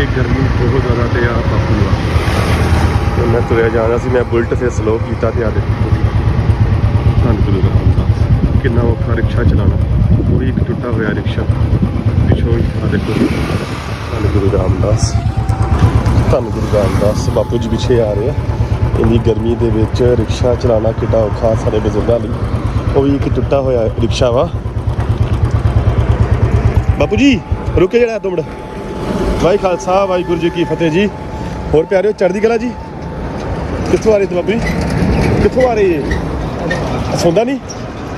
ਇਹ ਗਰਮੀ ਬਹੁਤ ਜ਼ਿਆਦਾ ਤੇ ਆ ਬਾਪੂ ਆ। ਤੇ ਮੈਂ ਤੁਰਿਆ ਜਾ ਰਿਹਾ ਸੀ ਮੈਂ ਬੁਲਟ ਤੇ ਸਲੋ ਕੀਤਾ ਤੇ ਆ ਦੇਖੋ। ਧੰਨ ਗੁਰੂ ਰਾਮਦਾਸ ਕਿੰਨਾ ਔਖਾ ਰਿਕਸ਼ਾ ਚਲਾਉਣਾ। ਉਹ ਇੱਕ ਟੁੱਟਾ ਹੋਇਆ ਰਿਕਸ਼ਾ। ਪਿੱਛੋਂ ਹੀ ਆ ਦੇਖੋ। ਧੰਨ ਗੁਰੂ ਰਾਮਦਾਸ। ਧੰਨ ਗੁਰੂ ਰਾਮਦਾਸ ਬਾਪੂ ਜੀ ਪਿੱਛੇ ਆ ਰਹੇ ਆ। ਇੰਨੀ ਗਰਮੀ ਦੇ ਵਿੱਚ ਰਿਕਸ਼ਾ ਚਲਾਉਣਾ ਕਿੱਡਾ ਔਖਾ ਸਾਰੇ ਬਜ਼ੁਰਗਾਂ ਲਈ। ਉਹ ਵੀ ਇੱਕ ਟੁੱਟਾ ਹੋਇਆ ਰਿਕਸ਼ਾ ਵਾ। ਬਾਪੂ ਜੀ ਰੁਕੇ ਜਿਹੜਾ ਦੋ ਮਿੰਟ ਵਾਹਿ ਖਾਲਸਾ ਵਾਹਿਗੁਰੂ ਜੀ ਕੀ ਫਤਿਹ ਜੀ। ਹੋਰ ਪਿਆਰਿਓ ਚੜ੍ਹਦੀ ਕਲਾ ਜੀ? ਕਿੱਥੋਂ ਆ ਰਹੇ ਤੇ ਜੀ ਕਿੱਥੋਂ ਆ ਰਹੇ? ਸੌਂਦਾ ਨਹੀਂ?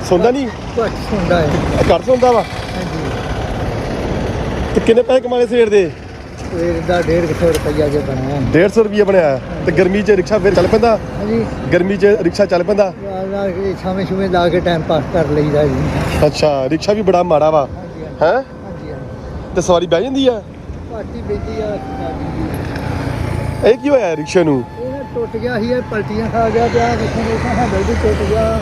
ਸੌਂਦਾ ਨਹੀਂ? ਘੱਟ ਹੈ। ਘਰ ਸੌਂਦਾ ਵਾ? ਤੇ ਕਿੰਨੇ ਪੈਸੇ ਕਮਾਏ ਸਵੇਰ ਦੇ? ਸਵੇਰ ਦਾ 150 ਰੁਪਈਆ ਜੇ ਬਣਿਆ। 150 ਰੁਪਏ ਬਣਿਆ ਤੇ ਗਰਮੀ 'ਚ ਰਿਕਸ਼ਾ ਫਿਰ ਚੱਲ ਪੈਂਦਾ? ਹਾਂਜੀ। ਗਰਮੀ 'ਚ ਰਿਕਸ਼ਾ ਚੱਲ ਪੈਂਦਾ? ਲਾ ਕੇ ਛਾਵੇਂ ਛੂਵੇਂ ਲਾ ਕੇ ਟਾਈਮ ਪਾਸ ਕਰ ਲਈਦਾ ਜੀ। ਅੱਛਾ ਰਿਕਸ਼ਾ ਵੀ ਬੜਾ ਮਾੜਾ ਵਾ। ਹੈ? ਤੇ ਸਵਾਰੀ ਬਹਿ ਜਾਂਦੀ ਆ ਪਾਰਟੀ ਬੇਟੀ ਆ ਇਹ ਕੀ ਹੋਇਆ ਰਿਕਸ਼ੇ ਨੂੰ? ਇਹ ਟੁੱਟ ਗਿਆ ਸੀ ਇਹ ਪਲਟੀਆਂ ਖਾ ਗਿਆ ਤੇ ਆ ਵੇਖਣ ਦੇ ਹੈਂਡਲ ਵੀ ਟੁੱਟ ਗਿਆ।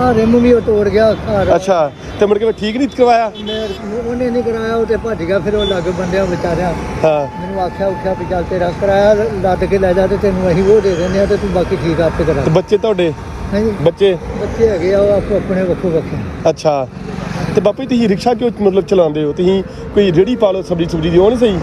ਆ ਰਿਮ ਵੀ ਉਹ ਤੋੜ ਗਿਆ ਘਰ। ਅੱਛਾ ਤੇ ਮੁੜ ਕੇ ਠੀਕ ਨਹੀਂ ਕਰਵਾਇਆ? ਮੈਂ ਉਹਨੇ ਨਹੀਂ ਕਰਾਇਆ ਉਹ ਤੇ ਭੱਜ ਗਿਆ। ਫਿਰ ਉਹ ਲੱਗ ਬੰਦਿਆਂ ਵਿਚਾਰਿਆਂ। ਹਾਂ। ਮੈਨੂੰ ਆਖਿਆ ਉਖਿਆ ਵੀ ਚੱਲ ਤੇਰਾ ਕਰਾਇਆ ਲੱਦ ਕੇ ਲੈ ਜਾ ਤੇ ਤੈਨੂੰ ਅਸੀਂ ਉਹ ਦੇ ਦਿੰਦੇ ਆ ਤੇ ਤੂੰ ਬਾਕੀ ਠੀਕ ਆਪੇ ਕਰਾ। ਤੇ ਬੱਚੇ ਤੁਹਾਡੇ? ਹਾਂਜੀ। ਬੱਚੇ? ਬੱਚੇ ਹੈਗੇ ਆ ਉਹ ਆਪੋ ਆਪਣੇ ਵੱਖੋ ਵੱਖੇ ਅੱਛਾ। ਤੇ ਬਾਪੂ ਜੀ ਤੁਸੀਂ ਰਿਕਸ਼ਾ ਕਿਉਂ ਮਤਲਬ ਚਲਾਉਂਦੇ ਹੋ? ਤੁਸੀਂ ਕੋਈ ਰੇੜੀ ਪਾ ਲਓ ਸਬਜ਼ੀ ਸੁਬਜ਼ੀ ਦੀ ਉਹ ਨਹੀਂ ਸਹੀ?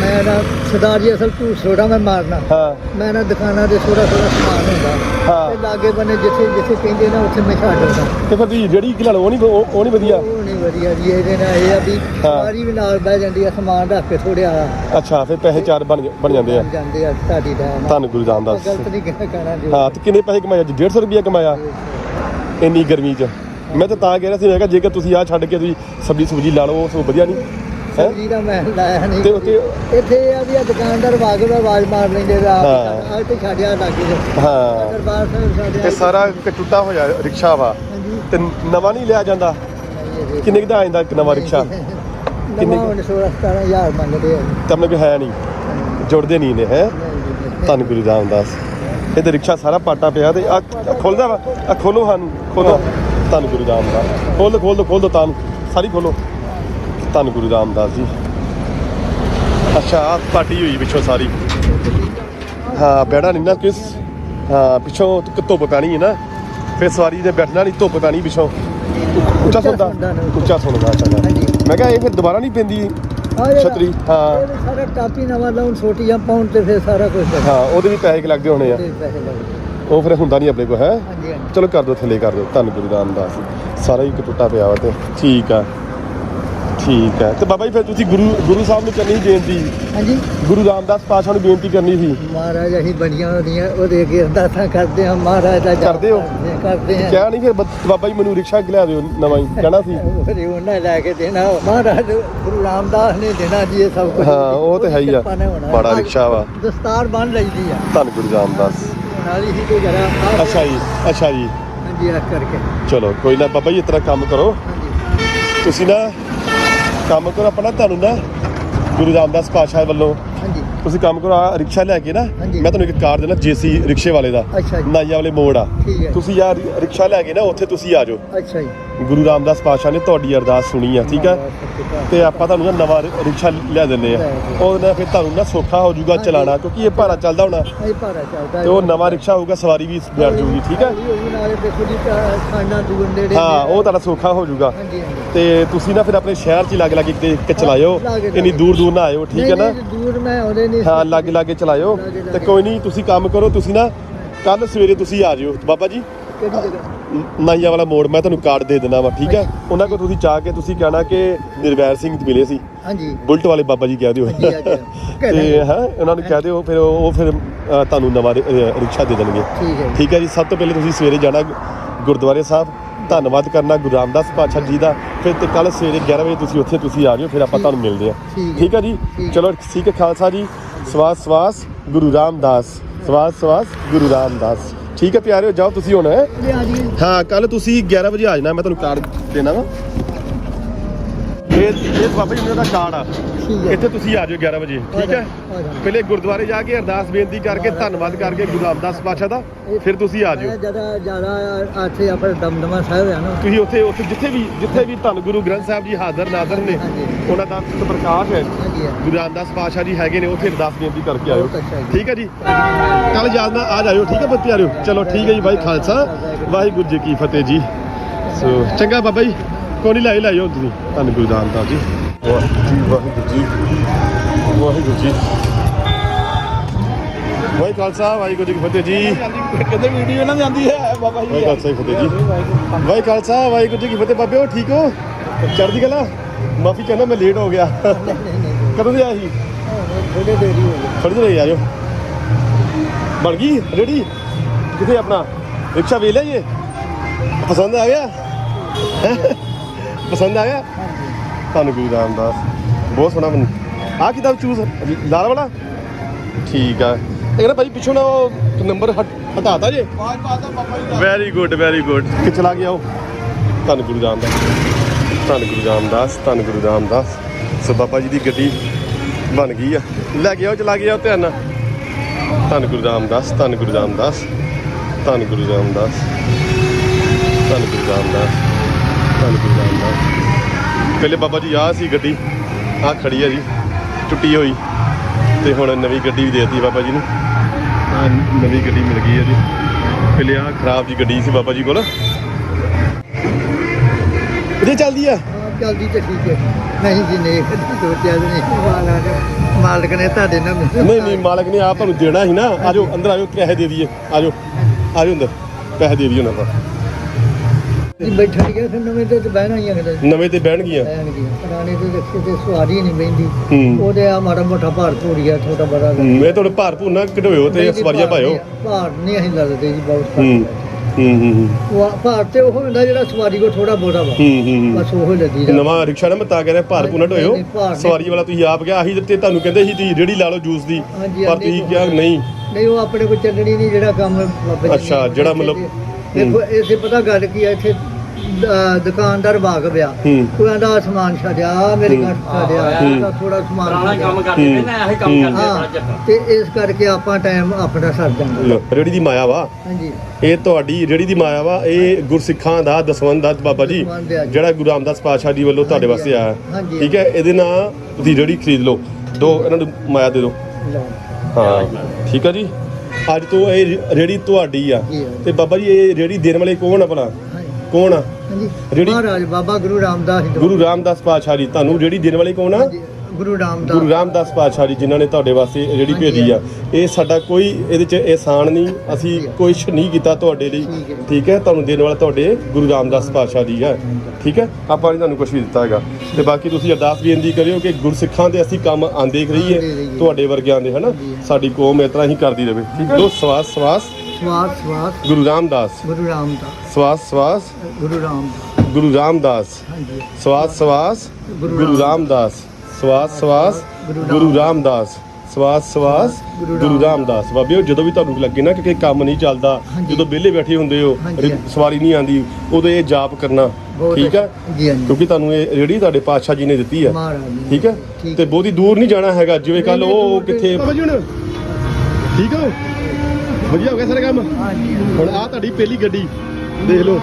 ਮੈਂ ਨਾ ਸਰਦਾਰ ਜੀ ਅਸਲ ਝੂਠ ਥੋੜਾ ਮੈਂ ਮਾਰਨਾ। ਹਾਂ। ਮੈਂ ਨਾ ਦੁਕਾਨਾਂ ਦੇ ਥੋੜਾ ਥੋੜਾ ਸਮਾਨ ਹੁੰਦਾ। ਹਾਂ। ਤੇ ਲਾਗੇ ਬੰਨੇ ਜਿੱਥੇ ਜਿੱਥੇ ਕਹਿੰਦੇ ਨਾ ਉੱਥੇ ਮੈਂ ਛੱਡ ਦਿੰਦਾ। ਤੇ ਫਿਰ ਤੁਸੀਂ ਰੇੜੀ ਕਿ ਉਹ ਨਹੀਂ ਉਹ ਨਹੀਂ ਵਧੀਆ? ਉਹ ਨਹੀਂ ਵਧੀਆ ਜੀ ਇਹਦੇ ਨਾਲ ਇਹ ਆ ਵੀ ਸਾਰੀ ਵੀ ਨਾਲ ਬਹਿ ਜਾਂਦੀ ਆ ਸਮਾਨ ਰੱਖ ਕੇ ਥੋੜਿਆ ਅੱਛਾ ਫਿਰ ਪੈਸੇ ਚਾਰ ਬਣ ਜਾਂਦੇ ਆ। ਜਾਂਦੇ ਆ ਤੁਹਾਡੀ ਦਾ। ਧੰਨ ਗੁਰੂ ਰਾਮਦਾਸ। ਗਲਤ ਨਹੀਂ ਕਹਿਣਾ ਹਾਂ ਤੇ ਕਿੰਨੇ ਪੈਸੇ ਕਮਾਏ? ਅੱਜ 150 ਰੁਪਏ ਕਮਾਇਆ। ਇੰਨੀ ਗਰਮੀ 'ਚ। ਮੈਂ ਤਾਂ ਤਾਂ ਕਹਿ ਰਿਹਾ ਸੀ ਮੈਂ ਕਿਹਾ ਜੇਕਰ ਤੁਸੀਂ ਆ ਛੱਡ ਕੇ ਤੁਸੀਂ ਸਬਜ਼ੀ ਸੁਬਜ਼ੀ ਲਾ ਲਓ ਉਹ ਸੋ ਵਧੀਆ ਨਹੀਂ। ਹੈ? ਸਬਜ਼ੀ ਦਾ ਮੈਂ ਲਾਇਆ ਨਹੀਂ। ਤੇ ਉੱਥੇ ਇੱਥੇ ਇਹ ਆ ਵੀ ਆ ਦੁਕਾਨਦਾਰ ਵਾਗ ਦਾ ਆਵਾਜ਼ ਮਾਰ ਲੈਂਦੇ ਹਾਂ। ਆ ਤੇ ਛੱਡਿਆ ਲਾਗੇ ਦੇ ਹਾਂ। ਦਰਬਾਰ ਸਾਹਿਬ ਤੇ ਸਾਰਾ ਇੱਕ ਟੁੱਟਾ ਹੋਇਆ ਰਿਕਸ਼ਾ ਵਾ। ਹਾਂਜੀ। ਤੇ ਨਵਾਂ ਨਹੀਂ ਲਿਆ ਜਾਂਦਾ? ਕਿੰਨੇ ਕੁ ਦਾ ਆ ਜਾਂਦਾ ਇੱਕ ਨਵਾਂ ਰਿਕਸ਼ਾ? ਕਿੰਨੇ ਕਿੰਨੇ ਹੁਣ 16 17000 ਮੰਗਦੇ ਆ। ਤਾਂ ਕੋਲ ਹੈ ਨਹੀਂ। ਜੁੜਦੇ ਨਹੀਂ ਨੇ ਹੈ? ਧੰਨ ਗੁਰੂ ਰਾਮਦਾਸ। ਇਹ ਤੇ ਰਿਕਸ਼ਾ ਸਾਰਾ ਪਾਟਾ ਪਿਆ ਤੇ ਆ ਖੋਲਦਾ ਵਾ ਆ ਖੋਲੋ ਸਾਨੂੰ ਖੋਲੋ। ਧੰਨ ਗੁਰੂ ਰਾਮਦਾਸ ਖੋਲ ਦੋ ਖੋਲ ਦੋ ਖੋਲ ਦੋ ਤਾਂ ਸਾਰੀ ਖੋਲੋ ਧੰਨ ਗੁਰੂ ਰਾਮਦਾਸ ਜੀ। ਅੱਛਾ ਆ ਪਾਟੀ ਹੋਈ ਪਿੱਛੋਂ ਸਾਰੀ। ਹਾਂ ਬੈਠਾ ਨਹੀਂ ਨਾ ਕਿਸ ਹਾਂ ਪਿੱਛੋਂ ਧੁੱਪ ਪੈਣੀ ਹੈ ਨਾ। ਫਿਰ ਸਵਾਰੀ ਨੇ ਬੈਠਣਾ ਨਹੀਂ ਧੁੱਪ ਪੈਣੀ ਪਿੱਛੋਂ। ਉੱਚਾ ਸੁਣਦਾ। ਉੱਚਾ ਸੁਣਦਾ ਹਾਂਜੀ। ਮੈਂ ਕਿਹਾ ਇਹ ਫਿਰ ਦੁਬਾਰਾ ਨਹੀਂ ਪੈਂਦੀ? ਛਤਰੀ, ਹਾਂ। ਸਾਰਾ ਟਾਪੀ ਨਵਾਂ ਲਾਉਣ ਛੋਟੀਆਂ ਪਾਉਣ ਤੇ ਫਿਰ ਸਾਰਾ ਕੁਝ ਹਾਂ ਉਹਦੇ ਵੀ ਪੈਸੇ ਲੱਗਦੇ ਹੋਣੇ ਆ। ਪੈਸੇ ਲੱਗਦੇ। ਉਹ ਫਿਰ ਹੁੰਦਾ ਨਹੀਂ ਆਪਣੇ ਕੋਲ ਹੈ? ਹਾਂਜੀ ਹਾਂਜੀ। ਚਲੋ ਕਰ ਦੋ ਥੱਲੇ ਕਰ ਦੋ ਧੰਨ ਗੁਰੂ ਰਾਮਦਾਸ ਸਾਰਾ ਹੀ ਇੱਕ ਟੁੱਟਾ ਪਿਆ ਵਾ ਤੇ ਠੀਕ ਆ। ਠੀਕ ਆ। ਤੇ ਬਾਬਾ ਜੀ ਫਿਰ ਤੁਸੀਂ ਗੁਰੂ ਗੁਰੂ ਸਾਹਿਬ ਨੂੰ ਕਰਨੀ ਸੀ ਬੇਨਤੀ? ਹਾਂਜੀ। ਗੁਰੂ ਰਾਮਦਾਸ ਪਾਤਸ਼ਾਹ ਨੂੰ ਬੇਨਤੀ ਕਰਨੀ ਸੀ? ਮਹਾਰਾਜ ਅਸੀਂ ਬਣੀਆਂ ਉਹਦੀਆਂ ਉਹਦੇ ਅੱਗੇ ਅਰਦਾਸਾਂ ਕਰਦੇ ਹਾਂ ਮਹਾਰਾਜ ਦਾ ਜਾਪ ਕਰਦੇ ਹੋ? ਕਰਦੇ ਹਾਂ, ਕਰਦੇ ਹਾਂ। ਕਿਹਾ ਨਹੀਂ ਫਿਰ ਬ- ਬਾਬਾ ਜੀ ਮੈਨੂੰ ਰਿਕਸ਼ਾ ਲਿਆ ਦਿਓ ਨਵਾਂ ਹੀ ਕਹਿਣਾ ਸੀ। ਫਿਰ ਉਹਨਾਂ ਲੈ ਕੇ ਦੇਣਾ। ਮਹਾਰਾਜ ਗੁਰੂ ਰਾਮਦਾਸ ਨੇ ਦੇਣਾ ਜੀ ਇਹ ਸਭ ਕੁਝ ਹਾਂ, ਉਹ ਤੇ ਹੈ ਹੀ ਆ। ਬੜਾ ਰਿਕਸ਼ਾ ਵਾ। ਦਸਤਾਰ ਬੰਨ ਲਈਦੀ ਆ। ਧੰਨ ਗੁਰੂ ਰਾਮਦਾਸ। ਹੁਣ ਵਾਲੀ ਸੀ ਕੋਈ ਜਰਾ ਅੱਛਾ ਜੀ ਅੱਛਾ ਜੀ। ਹਾਂਜੀ ਆ ਕਰਕੇ। ਚਲੋ ਕੋਈ ਨਾ ਬਾਬਾ ਜੀ ਇਸ ਤਰ੍ਹਾਂ ਕੰਮ ਕਰੋ। ਤੁਸੀਂ ਨਾ ਕੰਮ ਕਰੋ ਆਪਣਾ ਤੁਹਾਨੂੰ ਨਾ ਗੁਰੂ ਰਾਮਦਾਸ ਪਾਤਸ਼ਾਹ ਵੱਲੋਂ ਹਾਂਜੀ। ਤੁਸੀਂ ਕੰਮ ਕਰੋ ਆ ਰਿਕਸ਼ਾ ਲੈ ਕੇ ਨਾ। ਮੈਂ ਤੁਹਾਨੂੰ ਇੱਕ ਕਾਰ ਦੇਣਾ ਜੇਸੀ ਰਿਕਸ਼ੇ ਵਾਲੇ ਦਾ ਨਾਈਆ ਵਾਲੇ ਮੋੜ ਆ। ਠੀਕ ਹੈ। ਤੁਸੀਂ ਯਾਰ ਰਿਕਸ਼ਾ ਲੈ ਕੇ ਨਾ ਉੱਥੇ ਤੁਸੀਂ ਆ ਜਾਓ। ਅੱਛਾ ਜੀ। ਗੁਰੂ ਰਾਮਦਾਸ ਪਾਤਸ਼ਾਹ ਨੇ ਤੁਹਾਡੀ ਅਰਦਾਸ ਸੁਣੀ ਆ ਠੀਕ ਆ? ਤੇ ਆਪਾਂ ਤੁਹਾਨੂੰ ਨਾ ਨਵਾਂ ਰਿਕਸ਼ਾ ਲਿਆ ਦਿੰਦੇ ਆ। ਉਹਦੇ ਨਾਲ ਫਿਰ ਤੁਹਾਨੂੰ ਨਾ ਸੌਖਾ ਹੋ ਜਾਊਗਾ ਚਲਾਣਾ ਕਿਉਂਕਿ ਇਹ ਭਾਰਾ ਚੱਲਦਾ ਹੋਣਾ। ਇਹ ਭਾਰਾ ਚੱਲਦਾ ਤੇ ਉਹ ਨਵਾਂ ਰਿਕਸ਼ਾ ਹੋਊਗਾ ਸਵਾਰੀ ਵੀ ਬੈਠ ਜਾਊਗੀ ਠੀਕ ਆ? ਹਾਂ ਉਹ ਤੁਹਾਡਾ ਸੌਖਾ ਹੋ ਜਾਊਗਾ। ਤੇ ਤੁਸੀਂ ਨਾ ਫਿਰ ਆਪਣੇ ਸ਼ਹਿਰ 'ਚ ਲੱਗ ਲੱਗ ਕੇ ਕੇ ਚਲਾਇਓ ਇੰਨੀ ਦੂਰ ਦੂਰ ਨਾ ਆਇਓ ਠੀਕ ਹੈ ਨਾ? ਦੂਰ ਮੈਂ ਆਉਂਦੇ ਨਹੀਂ। ਹਾਂ ਲਾਗੇ ਲਾਗੇ ਚਲਾਇਓ। ਲਾਗੇ- ਤੇ। ਕੋਈ ਨਹੀਂ ਤੁਸੀਂ ਕੰਮ ਕਰੋ ਤੁਸੀਂ ਨਾ ਕੱਲ ਸਵੇਰੇ ਤੁਸੀਂ ਆ ਜਿਓ। ਬਾਬਾ ਜੀ ਕਿਹੜੀ ਜਗ੍ਹਾ? ਨਾਈਆਂ ਵਾਲਾ ਮੋੜ ਮੈਂ ਤੁਹਾਨੂੰ ਕਾਰਡ ਦੇ ਦਿੰਦਾ ਵਾ ਠੀਕ ਹੈ? ਉਹਨਾਂ ਕੋਲ ਤੁਸੀਂ ਜਾ ਕੇ ਤੁਸੀਂ ਕਹਿਣਾ ਕਿ ਨਿਰਵੈਰ ਸਿੰਘ ਜੀ ਮਿਲੇ ਸੀ। ਹਾਂਜੀ। ਬੁਲਟ ਵਾਲੇ ਬਾਬਾ ਜੀ ਕਹਿ ਦਿਓ। ਹਾਂਜੀ। ਕਹਿ ਤੇ ਦਾਂਗੇ। ਹਾਂ ਉਹਨਾਂ ਨੂੰ ਕਹਿ ਦਿਓ ਫਿਰ ਉਹ ਉਹ ਫਿਰ ਅ, ਤੁਹਾਨੂੰ ਨਵਾਂ ਰਿ- ਅ, ਰਿਕਸ਼ਾ ਦੇ ਦੇਣਗੇ। ਠੀਕ ਹੈ ਜੀ। ਠੀਕ ਹੈ ਜੀ ਸਭ ਤੋਂ ਪਹਿਲੇ ਤੁਸੀਂ ਸਵੇਰੇ ਜਾਣਾ ਗੁ- ਗੁਰਦੁਆਰੇ ਸਾਹਿਬ। ਧੰਨਵਾਦ ਕਰਨਾ ਗੁਰੂ ਰਾਮਦਾਸ ਪਾਤਸ਼ਾਹ ਜੀ ਦਾ। ਫਿਰ ਤੇ ਕੱਲ ਸਵੇਰੇ 11 ਵਜੇ ਤੁਸੀਂ ਉੱਥੇ ਤੁਸੀਂ ਆ ਜਿਓ ਫਿਰ ਆਪਾਂ। ਤੁਹਾਨੂੰ ਮਿਲਦੇ ਆ ਠੀਕ ਹੈ। ਠੀਕ ਹੈ ਜੀ? ਠੀਕ। ਚਲੋ ਠੀਕ ਹੈ ਖਾਲਸਾ ਜੀ। ਸਵਾਸ ਸਵਾਸ ਗੁਰੂ ਰਾਮਦਾਸ। ਸਵਾਸ ਸਵਾਸ ਗੁਰੂ ਰਾਮਦਾਸ। ਠੀਕ ਹੈ ਪਿਆਰਿਓ ਜਾਓ ਤੁਸੀਂ ਹੁਣ ਹੈਂ? ਕੱਲ ਤੁਸੀਂ 11 ਵਜੇ ਆ ਜਾਣਾ ਮੈਂ ਤੁਹਾਨੂੰ ਕਾਰਡ ਦੇਣਾ ਵਾ ਇਹ ਇਹ ਬਾਬਾ ਜੀ ਦਾ ਕਾਰਡ ਆ। ਠੀਕ ਹੈ ਇੱਥੇ ਤੁਸੀਂ ਆ ਜਾਓ 11 ਵਜੇ ਠੀਕ ਹੈ? ਆ ਜਾਣਾ। ਪਹਿਲੇ ਗੁਰਦੁਆਰੇ ਜਾ ਕੇ ਅਰਦਾਸ ਬੇਨਤੀ ਕਰਕੇ ਧੰਨਵਾਦ ਕਰਕੇ ਗੁਰੂ ਰਾਮਦਾਸ ਪਾਤਸ਼ਾਹ ਦਾ ਫਿਰ ਤੁਸੀਂ ਆ ਜਾਓ ਜ਼ਿਆਦਾ ਜ਼ਿਆਦਾ ਇੱਥੇ ਆਪਣੇ ਦਮਦਮਾ ਸਾਹਿਬ ਹੈ ਨਾ। ਤੁਸੀਂ ਉੱਥੇ ਉੱਥੇ ਜਿੱਥੇ ਵੀ ਜਿੱਥੇ ਵੀ ਧੰਨ ਗੁਰੂ ਗ੍ਰੰਥ ਸਾਹਿਬ ਜੀ ਹਾਜ਼ਰ ਨਾਜ਼ਰ ਨੇ ਹਾਂਜੀ। ਉਹਨਾਂ ਦਾ ਪ੍ਰਕਾਸ਼ ਹੈ। ਹਾਂਜੀ ਹਾਂ। ਗੁਰੂ ਰਾਮਦਾਸ ਪਾਤਸ਼ਾਹ ਜੀ ਹੈਗੇ ਨੇ ਉੱਥੇ ਅਰਦਾਸ ਬੇਨਤੀ ਕਰਕੇ ਆਇਓ। ਬਹੁਤ ਅੱਛਾ ਜੀ। ਠੀਕ ਹੈ ਜੀ? ਕੱਲ ਯਾਦ ਨਾਲ ਆ ਜਾਇਓ ਠੀਕ ਹੈ ਬੱਚੇ ਆਇਓ ਚਲੋ ਠੀਕ ਹੈ ਜੀ ਭਾਈ ਖਾਲਸਾ ਵਾਹਿਗੁਰੂ ਜੀ ਕੀ ਫਤਿਹ ਜੀ। ਸੋ ਚੰਗਾ ਬਾਬਾ ਜੀ। ਕੋਈ ਨਹੀਂ ਲਾਈ ਲਾਇਓ ਤੁਸੀਂ ਧੰਨ ਗੁਰੂ ਰਾਮਦਾਸ ਜੀ। ਵਾਹਿਗੁਰੂ ਜੀ ਵਾਹਿਗੁਰੂ ਜੀ ਵਾਹਿ ਖਾਲਸਾ ਵਾਹਿਗੁਰੂ ਜੀ। ਕੀ ਫਤਿਹ ਜੀ। ਕਹਿੰਦੇ ਵੀਡੀਓ ਇਹਨਾਂ ਦੀ ਆਂਦੀ ਹੈ? ਬਾਬਾ ਵਾਹਿ ਖਾਲਸਾ ਜੀ ਫਤਿਹ ਜੀ ਵਾਹਿ ਖਾਲਸਾ ਵਾਹਿਗੁਰੂ ਜੀ ਕੀ ਫਤਿਹ ਬਾਬੇ ਹੋ ਠੀਕ ਹੋ? ਚੜ੍ਹਦੀ ਕਲਾ? ਮਾਫੀ ਚਾਹੁੰਦਾ ਮੈਂ ਲੇਟ ਹੋ ਗਿਆ। ਕਦੋਂ ਦੇ ਆਇਆ ਸੀ? ਥੋੜੇ ਦੇਰੀ ਹੋ ਗਈ। ਫੜ ਦੇ ਯਾਰੋ ਬਣ ਗਈ? ਰੈਡੀ ਕਿੱਥੇ ਆਪਣਾ? ਰਿਕਸ਼ਾ ਲਿਆ ਜੀ? ਪਸੰਦ ਆ ਗਿਆ? ਪਸੰਦ ਆ ਗਿਆ? ਤੁਹਾਨੂੰ ਗੁਰੂ ਰਾਮਦਾਸ ਬਹੁਤ ਸੋਹਣਾ ਬਣ ਆ ਕਿਤਾਬ ਚੂਜ਼ ਲਾਲ ਵਾਲਾ? ਠੀਕ ਆ। ਇਹ ਨਾ ਭਾਈ ਪਿੱਛੋਂ ਨਾ ਉਹ ਨੰਬਰ ਹਟਾਤਾ ਜੇ। ਵੈਰੀ ਗੁੱਡ ਵੈਰੀ ਗੁੱਡ ਕਿ ਚਲਾ ਗਿਆ ਉਹ? ਧੰਨ ਗੁਰੂ ਰਾਮਦਾਸ। ਧੰਨ ਗੁਰੂ ਰਾਮਦਾਸ ਧੰਨ ਗੁਰੂ ਰਾਮਦਾਸ। ਸੋ ਬਾਬਾ ਜੀ ਦੀ ਗੱਡੀ ਬਣ ਗਈ ਆ। ਲੈ ਕੇ ਆਓ ਚਲਾ ਕੇ ਆਓ ਧਿਆਨ ਨਾਲ। ਧੰਨ ਗੁਰੂ ਰਾਮਦਾਸ ਧੰਨ ਗੁਰੂ ਰਾਮਦਾਸ। ਧੰਨ ਗੁਰੂ ਰਾਮਦਾਸ। ਧੰਨ ਗੁਰੂ ਰਾਮਦਾਸ। ਪਹਿਲੇ ਬਾਬਾ ਜੀ ਆ ਸੀ ਗੱਡੀ ਆ ਖੜੀ ਆ ਜੀ ਟੁੱਟੀ ਹੋਈ। ਤੇ ਹੁਣ ਨਵੀਂ ਗੱਡੀ ਵੀ ਦੇਤੀ ਬਾਬਾ ਜੀ ਨੂੰ। ਆ ਨਵੀਂ ਗੱਡੀ ਮਿਲ ਗਈ ਹੈ ਜੀ। ਪਹਿਲੇ ਆ ਖਰਾਬ ਜੀ ਗੱਡੀ ਸੀ ਬਾਬਾ ਜੀ ਕੋਲ। ਇਹਦੇ ਚੱਲਦੀ ਆ? ਚੱਲਦੀ ਤੇ ਠੀਕ ਹੈ। ਨਹੀਂ ਜੀ ਨਹੀਂ ਸੋਚਿਆ ਨਹੀਂ। ਮਾਲਕ ਮਾਲਕ ਨੇ ਤੁਹਾਡੇ ਨਾਲ ਨਹੀਂ ਨਹੀਂ ਮਾਲਕ ਨੇ ਆਪ ਤੁਹਾਨੂੰ ਦੇਣਾ ਸੀ ਨਾ। ਆਜੋ ਅੰਦਰ ਆਜੋ ਪੈਸੇ ਦੇ ਦਈਏ। ਆਜੋ ਆਜੋ ਅੰਦਰ। ਪੈਸੇ ਦੇ ਦਈਏ ਉਹਨਾਂ ਦਾ ਜੀ ਬੈਠਣ ਗਿਆ ਫਿਰ ਨਵੇਂ ਤੇ ਬਹਿਣਾ ਹੀ ਅਗਲੇ ਨਵੇਂ ਤੇ ਬਹਿਣਗੀਆਂ ਬਹਿਣਗੀਆਂ ਪੁਰਾਣੇ ਤੇ ਦੇਖੋ ਤੇ ਸਵਾਰੀ ਨਹੀਂ ਬੈਂਦੀ ਉਹਦੇ ਆ ਮਾੜਾ ਮੋਟਾ ਭਾਰ ਭੂਰੀ ਆ ਛੋਟਾ ਬੜਾ ਇਹ ਤੁਹਾਡੇ ਭਾਰ ਭੂਰ ਨਾ ਕਢੋਇਓ ਤੇ ਸਵਾਰੀਆਂ ਪਾਇਓ। ਭਾਰ ਨਹੀਂ ਅਸੀਂ ਲੱਗਦੇ ਜੀ ਬਹੁਤ ਹੂੰ। ਹੂੰ ਉਹ ਭਾਰ ਤੇ ਉਹ ਹੁੰਦਾ ਜਿਹੜਾ ਸਵਾਰੀ ਕੋ ਥੋੜਾ ਬੋੜਾ ਵਾ। ਹੂੰ ਹੂੰ ਹੂੰ। ਬਸ ਉਹ ਲੱਗੀ ਨਵਾਂ ਰਿਕਸ਼ਾ ਨਾ ਮੈਂ ਤਾਂ ਕਹਿ ਰਿਹਾ ਭਾਰ ਭੂਰ ਨਾ ਢੋਇਓ। ਸਵਾਰੀ ਵਾਲਾ ਤੁਸੀਂ ਆਪ ਗਿਆ ਅਸੀਂ ਤੇ ਤੁਹਾਨੂੰ ਕਹਿੰਦੇ ਸੀ ਤੁਸੀਂ ਰੇੜੀ ਲਾ ਲਓ ਜੂਸ ਦੀ। ਪਰ ਤੁਸੀਂ ਕਿਹਾ ਨਹੀਂ। ਨਹੀਂ ਉਹ ਆਪਣੇ ਕੋ ਚੱਲਣੀ ਨਹੀਂ ਜਿਹੜਾ ਕੰਮ ਅੱਛਾ, ਜਿਹੜਾ ਮਤਲਬ- ਦੇਖੋ ਇਸੇ ਪਤਾ ਗੱਲ ਕੀ ਆ ਇੱਥੇ ਦੁਕਾਨਦਾਰ ਵਾਕ ਪਿਆ ਹੂੰ ਕੋਈ ਆਂਦਾ ਸਮਾਨ ਛੱਡਿਆ ਆਹ ਮੇਰੀ ਹੂੰ। ਗੱਠ ਛੱਡਿਆ ਥੋੜਾ ਸਮਾਨ ਪੁਰਾਣਾ। ਕੰਮ ਕਰਦੇ। ਨੇ ਇਹੋ ਕੰਮ ਕਰਦੇ ਹਾਂ ਤੇ ਇਸ ਕਰਕੇ ਆਪਾਂ ਟਾਈਮ ਆਪਣਾ ਸਰ ਜਾਂਦਾ ਲਓ, ਰੇੜੀ ਦੀ ਮਾਇਆ ਵਾ ਹਾਂਜੀ ਇਹ ਤੁਹਾਡੀ ਜਿਹੜੀ ਦੀ ਮਾਇਆ ਵਾ ਇਹ ਗੁਰਸਿੱਖਾਂ ਦਾ ਦਸਵੰਧ ਦਾ ਬਾਬਾ ਜੀ ਦਸਵੰਧ ਆ ਜੀ। ਜਿਹੜਾ ਗੁਰੂ ਰਾਮਦਾਸ ਪਾਤਸ਼ਾਹ ਜੀ ਵੱਲੋਂ ਤੁਹਾਡੇ ਹਾਂਜੀ, ਵਾਸਤੇ ਆਇਆ ਹਾਂਜੀ। ਠੀਕ ਹੈ ਇਹਦੇ ਨਾਲ ਤੁਸੀਂ ਰੇੜੀ ਖਰੀਦ ਲਓ ਦੋ ਇਹਨਾਂ ਨੂੰ ਮਾਇਆ ਦੇ ਦਿਓ ਲਓ। ਹਾਂ ਠੀਕ ਹੈ ਜੀ ਅੱਜ ਤੋਂ ਇਹ ਰੇੜੀ ਤੁਹਾਡੀ ਆ। ਜੀ। ਤੇ ਬਾਬਾ ਜੀ ਇਹ ਰੇੜੀ ਦੇਣ ਵਾਲੇ ਕੌਣ ਆ ਭਲਾ? ਹਾਂਜੀ। ਕੌਣ ਆ? ਹਾਂਜੀ। ਜਿਹੜੀ- ਮਹਾਰਾਜ ਬਾਬਾ ਗੁਰੂ ਰਾਮਦਾਸ ਜੀ ਗੁਰੂ ਰਾਮਦਾਸ ਪਾਤਸ਼ਾਹ ਜੀ ਤੁਹਾਨੂੰ ਰੇੜੀ ਦੇਣ ਵਾਲੇ ਕੌਣ ਆ? ਹਾਂਜੀ, ਗੁਰੂ ਰਾਮਦਾਸ ਗੁਰੂ ਰਾਮਦਾਸ ਪਾਤਸ਼ਾਹ ਜੀ ਜਿਨ੍ਹਾਂ ਨੇ ਤੁਹਾਡੇ ਵਾਸਤੇ ਹਾਂਜੀ, ਭੇਜੀ ਆ ਇਹ ਸਾਡਾ ਕੋਈ ਇਹਦੇ ਚ ਇਹਸਾਨ ਨਹੀਂ ਅਸੀਂ। ਕੁਛ ਨਹੀਂ ਕੀਤਾ ਤੁਹਾਡੇ ਲਈ। ਠੀਕ ਹੈ। ਤੁਹਾਨੂੰ ਦੇਣ ਵਾਲਾ ਤੁਹਾਡੇ ਗੁਰੂ ਰਾਮਦਾਸ ਪਾਤਸ਼ਾਹ ਜੀ ਹੈ। ਠੀਕ ਹੈ ਆਪਾਂ ਨਹੀਂ ਤੁਹਾਨੂੰ ਕੁਝ ਵੀ ਦਿੱਤਾ ਹੈਗਾ। ਤੇ ਬਾਕੀ ਤੁਸੀਂ ਅਰਦਾਸ ਬੇਨਤੀ ਕਰਿਓ ਕਿ ਗੁਰਸਿੱਖਾਂ ਦੇ ਅਸੀਂ ਕੰਮ ਆਂਦੇ ਰਹੀਏ। ਤੁਹਾਡੇ ਵਰਗਿਆਂ ਦੇ ਹਨਾ। ਸਾਡੀ ਕੌਮ ਇਸ ਤਰ੍ਹਾਂ ਹੀ ਕਰਦੀ ਰਹੇ ਠੀਕ ਹੈ। ਸਵਾਸ ਸਵਾਸ। ਸਵਾਸ ਸਵਾਸ। ਗੁਰੂ ਰਾਮਦਾਸ। ਗੁਰੂ ਰਾਮਦਾਸ। ਸਵਾਸ ਸਵਾਸ। ਗੁਰੂ ਰਾਮਦਾਸ। ਗੁਰੂ ਰਾਮਦਾਸ। ਹਾਂਜੀ। ਸਵਾਸ ਸਵਾਸ। ਗੁਰੂ ਰਾਮਦਾਸ। ਸਵਾਸ ਸਵਾਸ ਗੁਰੂ ਰਾਮਦਾਸ। ਸਵਾਸ ਸਵਾਸ ਗੁਰੂ ਰਾਮਦਾਸ। ਬਾਬਿਓ ਜਦੋਂ ਵੀ ਤੁਹਾਨੂੰ ਲੱਗੇ ਨਾ ਕਿ ਕੋਈ ਕੰਮ ਨਹੀਂ ਚੱਲਦਾ। ਜਦੋਂ ਵਿਹਲੇ ਬੈਠੇ ਹੁੰਦੇ ਹੋ। ਸਵਾਰੀ ਨਹੀਂ ਆਂਦੀ ਉਦੋਂ ਇਹ ਜਾਪ ਕਰਨਾ। ਬਹੁਤ ਠੀਕ ਹੈ ਕਿਉਂਕਿ ਤੁਹਾਨੂੰ ਇਹ ਰੇੜੀ ਤੁਹਾਡੇ ਪਾਤਸ਼ਾਹ ਜੀ ਨੇ ਦਿੱਤੀ ਹੈ। ਠੀਕ ਹੈ ਤੇ ਬਹੁਤੀ ਦੂਰ ਨਹੀਂ ਜਾਣਾ ਹੈਗਾ ਜਿਵੇਂ ਕੱਲ ਉਹ ਕਿੱਥੇ ਠੀਕ ਹੋ ਵਧੀਆ ਹੋ ਗਿਆ ਸਾਰਾ ਕੰਮ? ਹਾਂਜੀ ਹੁਣ ਆ ਤੁਹਾਡੀ ਪਹਿਲੀ ਗੱਡੀ ਦੇਖ ਲਓ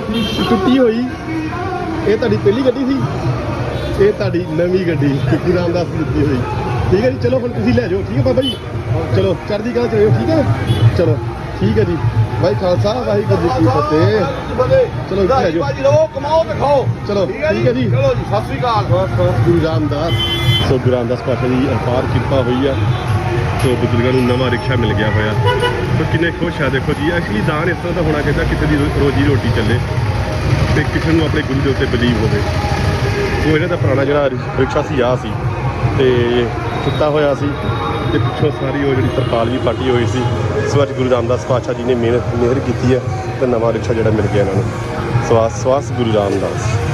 ਟੁੱਟੀ ਹੋਈ। ਇਹ ਤੁਹਾਡੀ ਪਹਿਲੀ ਗੱਡੀ ਸੀ? ਇਹ ਤੁਹਾਡੀ ਨਵੀਂ ਗੱਡੀ ਗੁਰੂ ਰਾਮਦਾਸ ਦੀ ਦਿੱਤੀ ਹੋਈ। ਠੀਕ ਹੈ ਜੀ ਚਲੋ ਹੁਣ ਤੁਸੀਂ ਲੈ ਜਾਓ ਠੀਕ ਹੈ ਬਾਬਾ ਜੀ? ਚਲੋ ਚੜ੍ਹਦੀ ਕਲਾ ਚ ਰਹੋ ਠੀਕ ਹੈ? ਚਲੋ ਠੀਕ ਹੈ ਜੀ। ਭਾਈ ਖਾਲਸਾ ਵਾਹਿਗੁਰੂ ਜੀ ਕੀ ਫਤਿਹ। ਚਲੋ ਇੱਥੇ ਜਾਓ। ਲੋ ਕਮਾਓ ਤੇ ਖਾਓ। ਚਲੋ ਠੀਕ ਹੈ ਜੀ? ਚਲੋ ਜੀ ਸਤਿ ਸ੍ਰੀ ਅਕਾਲ। ਗੁਰੂ ਰਾਮਦਾਸ। ਸੋ ਗੁਰੂ ਰਾਮਦਾਸ ਪਾਤਸ਼ਾਹ ਦੀ ਅਪਾਰ ਕਿਰਪਾ ਹੋਈ ਆ। ਸੋ ਬਜ਼ੁਰਗਾਂ ਨੂੰ ਨਵਾਂ ਰਿਕਸ਼ਾ ਮਿਲ ਗਿਆ ਹੋਇਆ। ਸੋ ਕਿੰਨੇ ਖੁਸ਼ ਆ ਦੇਖੋ ਜੀ। ਐਕਚੁਅਲੀ ਦਾਨ ਇਸ ਤਰ੍ਹਾਂ ਦਾ ਹੋਣਾ ਚਾਹੀਦਾ ਕਿਸੇ ਦੀ ਰੋਜੀ ਰੋਟੀ ਚੱਲੇ। ਤੇ ਕਿਸੇ ਨੂੰ ਆਪਣੇ ਗੁਰੂ ਦੇ ਉੱਤੇ ਬਲੀਵ ਹੋਵੇ। ਉਹ ਇਹਨਾਂ ਦਾ ਪੁਰਾਣਾ ਜਿਹੜਾ ਰਿਕਸ਼ਾ ਸੀ ਆ ਸੀ। ਤੇ ਟੁੱਟਾ ਹੋਇਆ ਸੀ ਤੇ ਪਿੱਛੋਂ ਸਾਰੀ ਉਹ ਜਿਹੜੀ ਤਰਪਾਲ ਵੀ ਫਾਟੀ ਹੋਈ ਸੀ। ਸੋ ਅੱਜ ਗੁਰੂ ਰਾਮਦਾਸ ਪਾਤਸ਼ਾਹ ਜੀ ਨੇ ਮਿਹਨਤ, ਮਿਹਰ ਕੀਤੀ ਹੈ ਤੇ ਨਵਾਂ ਰਿਕਸ਼ਾ ਜਿਹੜਾ ਮਿਲ ਗਿਆ ਇਹਨਾਂ ਨੂੰ। ਸਵਾਸ ਸਵਾਸ ਗੁਰੂ ਰਾਮਦਾਸ।